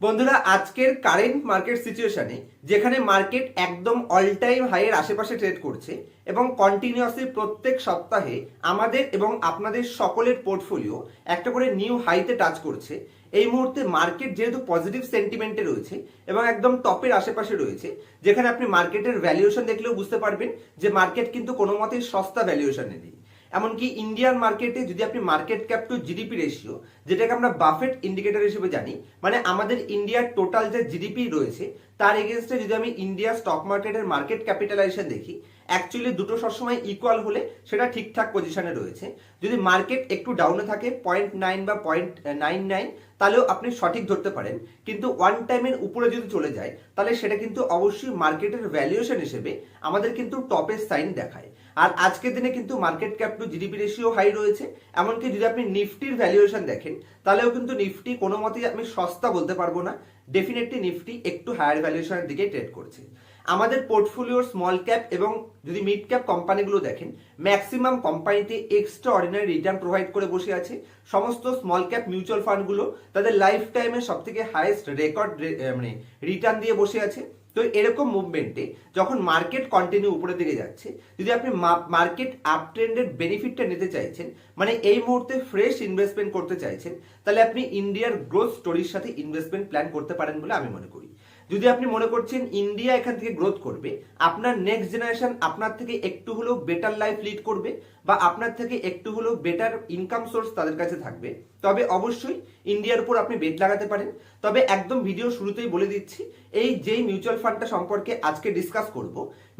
বন্ধুরা, আজকের current market সিচুয়েশনে যেখানে মার্কেট একদম অল টাইম হাইয়ের আশেপাশে ট্রেড করছে এবং কন্টিনিউয়াসলি প্রত্যেক সপ্তাহে আমাদের এবং আপনাদের সকলের পোর্টফোলিও একটা করে নিউ হাইতে টাচ করছে। এই মুহূর্তে মার্কেট যেহেতু পজিটিভ সেন্টিমেন্টে রয়েছে এবং একদম টপের আশেপাশে রয়েছে, যেখানে আপনি মার্কেটের ভ্যালুয়েশন দেখলেও বুঝতে পারবেন যে মার্কেট কিন্তু কোনো মতেই সস্তা ভ্যালুয়েশনে নেই। এমনকি ইন্ডিয়ান মার্কেটে যদি আপনি market cap to GDP ratio যেটাকে আমরা বাফেট ইন্ডিকেটর হিসেবে জানি মানে আমাদের ইন্ডিয়ার টোটাল যে জিডিপি রয়েছে, তার এগেনস্টে যদি আমি ইন্ডিয়া স্টক মার্কেটের মার্কেট ক্যাপিটালাইজেশন দেখি অ্যাকচুয়ালি দুটো সবসময় ইকুয়াল হলে সেটা ঠিকঠাক পজিশনে রয়েছে। যদি মার্কেট একটু ডাউনে থাকে পয়েন্ট নাইন বা পয়েন্ট নাইন নাইন তাহলেও আপনি সঠিক ধরতে পারেন। কিন্তু ওয়ান টাইমের উপরে যদি চলে যায়, তাহলে সেটা কিন্তু অবশ্যই মার্কেটের ভ্যালুয়েশন হিসেবে আমাদের কিন্তু টপের সাইন দেখায়। আর আজকের দিনে কিন্তু market cap to GDP ratio high রয়েছে। এমনকি যদি আপনি নিফটির ভ্যালুয়েশন দেখেন, তাহলেও কিন্তু নিফটি কোনো মতেই আমি সস্তা বলতে পারব না। ডেফিনেটলি নিফটি একটু হায়ার ভ্যালুয়েশনের দিকে ট্রেড করছে। আমাদের পোর্টফোলিওর স্মল ক্যাপ এবং যদি মিড ক্যাপ কোম্পানিগুলো দেখেন ম্যাক্সিমাম কোম্পানিতে এক্সট্রা অর্ডিনারি রিটার্ন প্রোভাইড করে বসে আছে। সমস্ত স্মল ক্যাপ মিউচুয়াল ফান্ডগুলো তাদের লাইফ টাইমে সব থেকে হাইয়েস্ট রেকর্ড মানে রিটার্ন দিয়ে বসে আছে। তো এরকম মুভমেন্টে যখন মার্কেট কন্টিনিউ উপরের দিকে যাচ্ছে, যদি আপনি মার্কেট আপ ট্রেন্ডের বেনিফিটটা নিতে চাইছেন মানে এই মুহূর্তে ফ্রেশ ইনভেস্টমেন্ট করতে চাইছেন, তাহলে আপনি ইন্ডিয়ার গ্রোথ স্টোরির সাথে ইনভেস্টমেন্ট প্ল্যান করতে পারেন বলে আমি মনে করি। যদি আপনি মনে করছেন ইন্ডিয়া এখান থেকে গ্রোথ করবে, আপনার নেক্সট জেনারেশন আপনার থেকে একটু হলেও বেটার লাইফ লিড করবে বা আপনার থেকে একটু হলেও বেটার ইনকাম সোর্স তাদের কাছে থাকবে, তবে অবশ্যই ইন্ডিয়ার উপর আপনি বেট লাগাতে পারেন। তবে একদম ভিডিও শুরুতেই বলে দিচ্ছি, এই যেই মিউচুয়াল ফান্ডটা সম্পর্কে আজকে ডিসকাস করব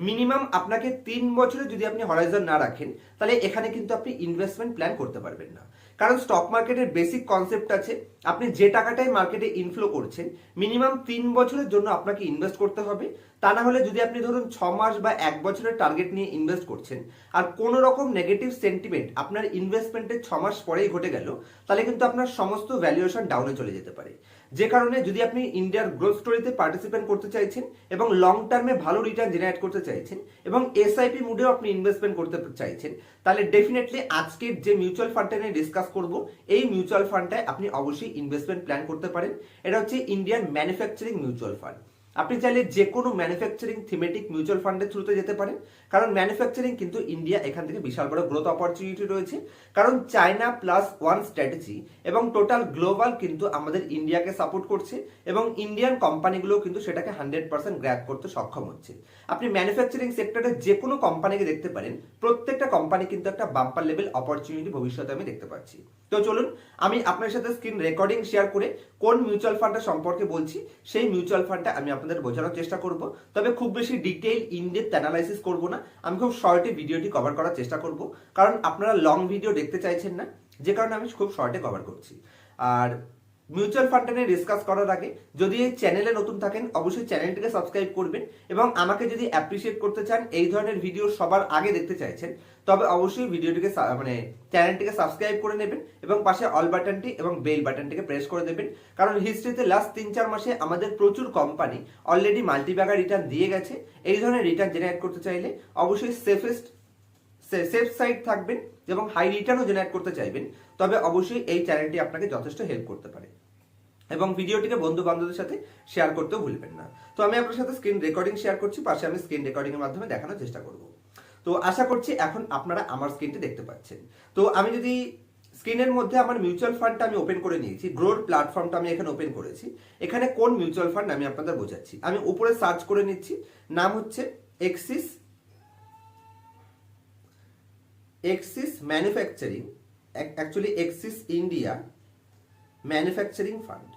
মিনিমাম আপনাকে তিন বছরে যদি আপনি হরাইজন না রাখেন, তাহলে এখানে কিন্তু আপনি ইনভেস্টমেন্ট প্ল্যান করতে পারবেন না। কারণ স্টক মার্কেটের বেসিক কনসেপ্ট আছে, আপনি যে টাকাটাই মার্কেটে ইনফ্লো করছেন মিনিমাম তিন বছরের জন্য আপনাকে ইনভেস্ট করতে হবে। তা না হলে যদি আপনি ধরুন ছ মাস বা এক বছরের টার্গেট নিয়ে ইনভেস্ট করছেন, আর কোনো রকম নেগেটিভ সেন্টিমেন্ট আপনার ইনভেস্টমেন্টের ছ মাস পরেই ঘটে গেল, তাহলে কিন্তু আপনার সমস্ত ভ্যালুয়েশন ডাউনে চলে যেতে পারে। যে কারণে যদি আপনি ইন্ডিয়ার গ্রোথ স্টোরিতে পার্টিসিপেট করতে চাইছেন এবং লং টার্মে ভালো রিটার্ন জেনারেট করতে চাইছেন এবং এসআইপি মুডেও আপনি ইনভেস্টমেন্ট করতে চাইছেন, তাহলে ডেফিনেটলি আজকের যে মিউচুয়াল ফান্ডটা নিয়ে ডিসকাস করব, এই মিউচুয়াল ফান্ডটায় আপনি অবশ্যই ইনভেস্টমেন্ট প্ল্যান করতে পারেন। এটা হচ্ছে ইন্ডিয়ান ম্যানুফ্যাকচারিং মিউচুয়াল ফান্ড আপনি চাইলে যে কোনো ম্যানুফ্যাকচারিং থিমেটিক মিউচুয়াল ফান্ডের থ্রুতে যেতে পারেন। কারণ ম্যানুফ্যাকচারিং কিন্তু ইন্ডিয়া এখান থেকে বিশাল বড় গ্রোথ অপরচুনিটি রয়েছে। কারণ চায়না প্লাস ওয়ান স্ট্র্যাটেজি এবং টোটাল গ্লোবাল কিন্তু আমাদের ইন্ডিয়াকে সাপোর্ট করছে এবং ইন্ডিয়ান কোম্পানিগুলো কিন্তু সেটাকে হান্ড্রেড পার্সেন্ট গ্র্যাপ করতে সক্ষম হচ্ছে। আপনি ম্যানুফ্যাকচারিং সেক্টরে যে কোনো কোম্পানিকে দেখতে পারেন, প্রত্যেকটা কোম্পানি কিন্তু একটা বাম্পার লেভেল অপরচুনিটি ভবিষ্যতে আমি দেখতে পাচ্ছি। তো চলুন, আমি আপনার সাথে স্ক্রিন রেকর্ডিং শেয়ার করে কোন মিউচুয়াল ফান্ডটা সম্পর্কে বলছি, সেই মিউচুয়াল ফান্ডটা আমি আপনাদের বোঝানোর চেষ্টা করব। তবে খুব বেশি ডিটেইল ইনডেপথ অ্যানালাইসিস করব না। আমি খুব শর্টে ভিডিওটি কভার করার চেষ্টা করব। কারণ আপনারা লং ভিডিও দেখতে চাইছেন না, যে কারণে আমি খুব শর্টে কভার করছি। আর মিউচুয়াল ফান্ডটা নিয়ে ডিসকাস করার আগে যদি এই চ্যানেলে নতুন থাকেন, অবশ্যই চ্যানেলটিকে সাবস্ক্রাইব করবেন এবং আমাকে যদি অ্যাপ্রিসিয়েট করতে চান, এই ধরনের ভিডিও সবার আগে দেখতে চাইছেন, তবে অবশ্যই ভিডিওটিকে মানে চ্যানেলটিকে সাবস্ক্রাইব করে নেবেন এবং পাশে অল বাটনটি এবং বেল বাটনটিকে প্রেস করে দেবেন। কারণ হিস্ট্রিতে লাস্ট তিন চার মাসে আমাদের প্রচুর কোম্পানি অলরেডি মাল্টিব্যাগার রিটার্ন দিয়ে গেছে। এই ধরনের রিটার্ন জেনারেট করতে চাইলে অবশ্যই সেফেস্ট সেফ সাইড থাকবেন। এবং হাই রিটার্নও জেনারেট করতে চাইবেন, তবে অবশ্যই এই চ্যানেলটি আপনাকে যথেষ্ট হেল্প করতে পারে। এবং ভিডিওটিকে বন্ধু বান্ধবদের সাথে শেয়ার করতেও ভুলবেন না। তো আমি আপনার সাথে স্ক্রিন রেকর্ডিং শেয়ার করছি, পাশে আমি স্ক্রিন রেকর্ডিং এর মাধ্যমে দেখানোর চেষ্টা করব। তো আশা করছি এখন আপনারা আমার স্ক্রিনটি দেখতে পাচ্ছেন। তো আমি যদি স্ক্রিনের মধ্যে আমার মিউচুয়াল ফান্ডটা আমি ওপেন করে নিয়েছি গ্রোর প্ল্যাটফর্মটা আমি এখানে ওপেন করেছি, এখানে কোন মিউচুয়াল ফান্ড আমি আপনাদের বোঝাচ্ছি। আমি উপরে সার্চ করে নিচ্ছি, নাম হচ্ছে Axis Axis manufacturing actually Axis India manufacturing fund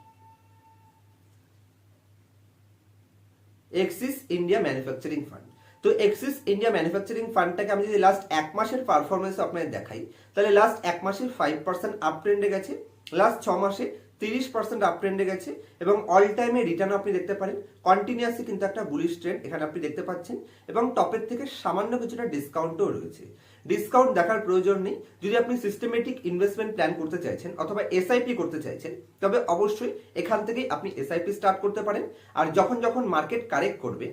Axis India manufacturing fund তো এক্সিস ইন্ডিয়া ম্যানুফ্যাকচারিং ফান্ডটাকে আমি যদি লাস্ট এক মাসের পারফরমেন্স আপনাদের দেখাই, তাহলে লাস্ট এক মাসে ফাইভ পার্সেন্ট আপ ট্রেন্ডে গেছে লাস্ট ছ মাসে তিরিশ পার্সেন্ট আপ ট্রেন্ডে গেছে, এবং অল টাইমে রিটার্ন আপনি দেখতে পারেন। কন্টিনিউয়াসলি কিন্তু একটা বুলিশ ট্রেন্ড এখানে আপনি দেখতে পাচ্ছেন, এবং টপের থেকে সামান্য কিছুটা ডিসকাউন্টও রয়েছে। ডিসকাউন্ট দেখার প্রয়োজন নেই। যদি আপনি সিস্টেমেটিক ইনভেস্টমেন্ট প্ল্যান করতে চাইছেন অথবা এসআইপি করতে চাইছেন, তবে অবশ্যই এখান থেকেই আপনি এসআইপি স্টার্ট করতে পারেন। আর যখন যখন মার্কেট কারেক্ট করবে,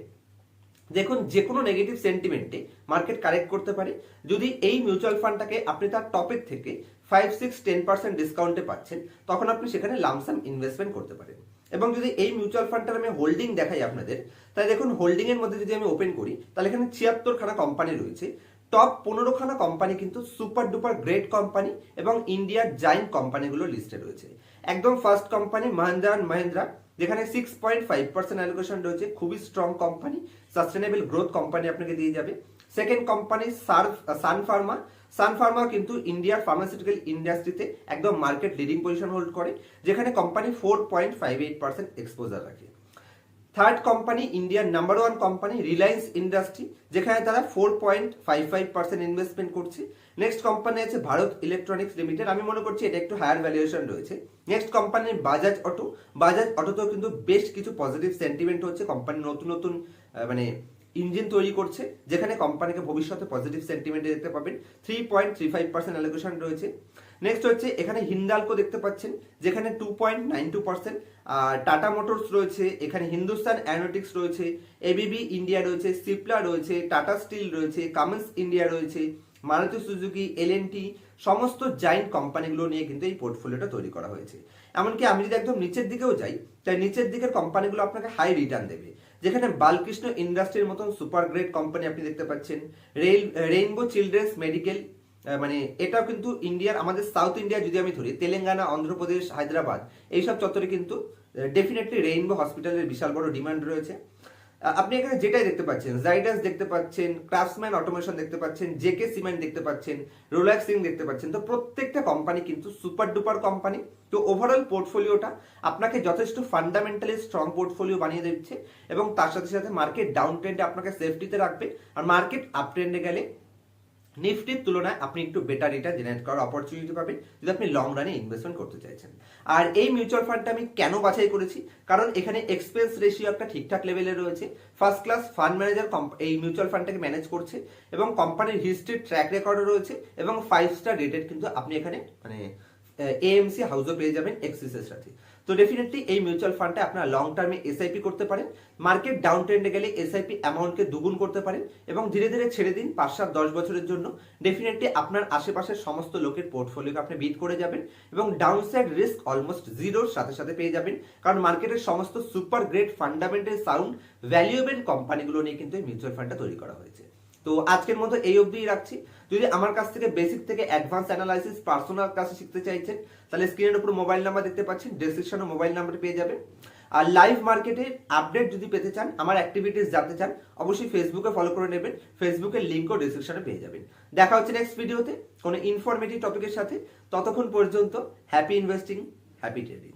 দেখুন যে কোনো নেগেটিভ সেন্টিমেন্টে মার্কেট কারেক্ট করতে পারে। যদি এই মিউচুয়াল ফান্ডটাকে আপনি তার টপের থেকে ফাইভ সিক্স টেন পার্সেন্ট ডিসকাউন্টে পাচ্ছেন, তখন আপনি সেখানে লামসাম ইনভেস্টমেন্ট করতে পারেন। এবং যদি এই মিউচুয়াল ফান্ডটার আমি হোল্ডিং দেখাই আপনাদের তাই দেখুন হোল্ডিং এর মধ্যে যদি আমি ওপেন করি, তাহলে এখানে ছিয়াত্তর খানা কোম্পানি রয়েছে। টপ পনেরোখানা কোম্পানি কিন্তু সুপার ডুপার গ্রেট কোম্পানি এবং ইন্ডিয়ার জাইন্ট কোম্পানিগুলো লিস্টে রয়েছে। একদম first company Mahindra and Mahindra যেখানে six point five percent allocation রয়েছে, খুবই strong company sustainable growth company আপনাকে দিয়ে যাবে। Second company Sun Pharma Sun Pharma কিন্তু ইন্ডিয়ার ফার্মাসিউটিক্যাল ইন্ডাস্ট্রিতে একদম মার্কেট লিডিং পজিশন হোল্ড করে, যেখানে company four point five eight percent exposure রাখে। থার্ড কোম্পানি ইন্ডিয়ার number one company Reliance industry যেখানে তারা four point five five percent investment করছে। নেক্সট কোম্পানি আছে ভারত ইলেকট্রনিক্স লিমিটেড আমি মনে করছি এটা একটু হায়ার ভ্যালুয়েশন রয়েছে। নেক্সট কোম্পানির বাজাজ অটো বাজাজ অটোতেও কিন্তু বেশ কিছু পজিটিভ সেন্টিমেন্ট হচ্ছে। কোম্পানি নতুন নতুন মানে ইঞ্জিন তৈরি করছে, যেখানে কোম্পানিকে ভবিষ্যতে পজিটিভ সেন্টিমেন্ট দেখতে পাবেন। Three point three five percent allocation রয়েছে। নেক্সট হচ্ছে, এখানে হিন্দালকো দেখতে পাচ্ছেন, যেখানে two point nine two percent আর টাটা মোটরস রয়েছে, এখানে হিন্দুস্তান অ্যারোনটিক্স রয়েছে এবিবি ইন্ডিয়া রয়েছে সিপলা রয়েছে টাটা স্টিল রয়েছে কামেন্স ইন্ডিয়া রয়েছে Maruti Suzuki L and T সমস্ত জাইন্ট কোম্পানিগুলো নিয়ে কিন্তু এই পোর্টফোলিওটা তৈরি করা হয়েছে। এমনকি আমি যদি একদম নিচের দিকেও যাই, তাই নিচের দিকের কোম্পানিগুলো আপনাকে হাই রিটার্ন দেবে। যেখানে বালকৃষ্ণ ইন্ডাস্ট্রির মতন সুপার গ্রেড কোম্পানি আপনি দেখতে পাচ্ছেন রেইনবো চিলড্রেন্স মেডিকেল মানে এটাও কিন্তু ইন্ডিয়ার, আমাদের সাউথ ইন্ডিয়া যদি আমি ধরি, তেলেঙ্গানা, অন্ধ্রপ্রদেশ, হায়দ্রাবাদ, এইসব চত্বরে কিন্তু ডেফিনেটলি রেইনবো হসপিটালের বিশাল বড় ডিমান্ড রয়েছে। আপনি এখানে যেটাই দেখতে পাচ্ছেন জাইডাস দেখতে পাচ্ছেন ক্রাফটসম্যান অটোমেশন দেখতে পাচ্ছেন জেকে সিমেন্ট দেখতে পাচ্ছেন রোলাক্সিং দেখতে পাচ্ছেন, তো প্রত্যেকটা কোম্পানি কিন্তু সুপার ডুপার কোম্পানি তো ওভারঅল পোর্টফোলিওটা আপনাকে যথেষ্ট ফান্ডামেন্টালি স্ট্রং পোর্টফোলিও বানিয়ে দিচ্ছে এবং তার সাথে সাথে মার্কেট ডাউন ট্রেন্ডে আপনাকে সেফটিতে রাখবে। আর মার্কেট আপ ট্রেন্ডে গেলে নিফটির তুলনায় আপনি একটু বেটার রিটার্ন জেনারেট করার অপরচুনিটি পাবেন, যদি আপনি লং রানে ইনভেস্টমেন্ট করতে চাইছেন। আর এই মিউচুয়াল ফান্ডটা আমি কেন বাছাই করেছি? কারণ এখানে এক্সপেন্স রেশিও একটা ঠিকঠাক লেভেলে রয়েছে। ফার্স্ট ক্লাস ফান্ড ম্যানেজার এই মিউচুয়াল ফান্ডটাকে ম্যানেজ করছে এবং কোম্পানির হিস্ট্রির ট্র্যাক রেকর্ডও রয়েছে এবং ফাইভ স্টার রেটেড কিন্তু আপনি এখানে মানে এএমসি হাউসও পেয়ে যাবেন এক্সিসের সাথে। তো ডেফিনেটলি এই মিউচুয়াল ফান্ডে আপনারা লং টার্মে এসআইপি করতে পারেন। মার্কেট ডাউন ট্রেন্ডে গেলে এসআইপি অ্যামাউন্টকে দুগুণ করতে পারেন এবং ধীরে ধীরে ছেড়ে দিন পাঁচ, সাত, দশ বছরের জন্য। ডেফিনেটলি আপনার আশেপাশের সমস্ত লোকের পোর্টফোলিওকে আপনি বিট করে যাবেন এবং ডাউন সাইড রিস্ক অলমোস্ট জিরোর সাথে সাথে পেয়ে যাবেন। কারণ মার্কেটের সমস্ত super great fundamental sound valuable কোম্পানিগুলো নিয়ে কিন্তু এই মিউচুয়াল ফান্ডটা তৈরি করা হয়েছে। তো আজকের মতো এই অবধি রাখছি। যদি আমার কাছ থেকে বেসিক থেকে অ্যাডভান্স অ্যানালাইসিস পার্সোনাল ক্লাসে শিখতে চাইছেন, তাহলে স্ক্রিনের উপর মোবাইল নাম্বার দেখতে পাচ্ছেন ডেসক্রিপশনে মোবাইল নাম্বার পেয়ে যাবেন। আর লাইভ মার্কেটের আপডেট যদি পেতে চান, আমার অ্যাক্টিভিটিস জানতে চান, অবশ্যই ফেসবুকে ফলো করে নেবেন ফেসবুকের লিঙ্কও ডিসক্রিপশনে পেয়ে যাবেন। দেখা হচ্ছে নেক্সট ভিডিওতে কোনো ইনফরমেটিভ টপিকের সাথে, ততক্ষণ পর্যন্ত হ্যাপি ইনভেস্টিং হ্যাপি ট্রেডিং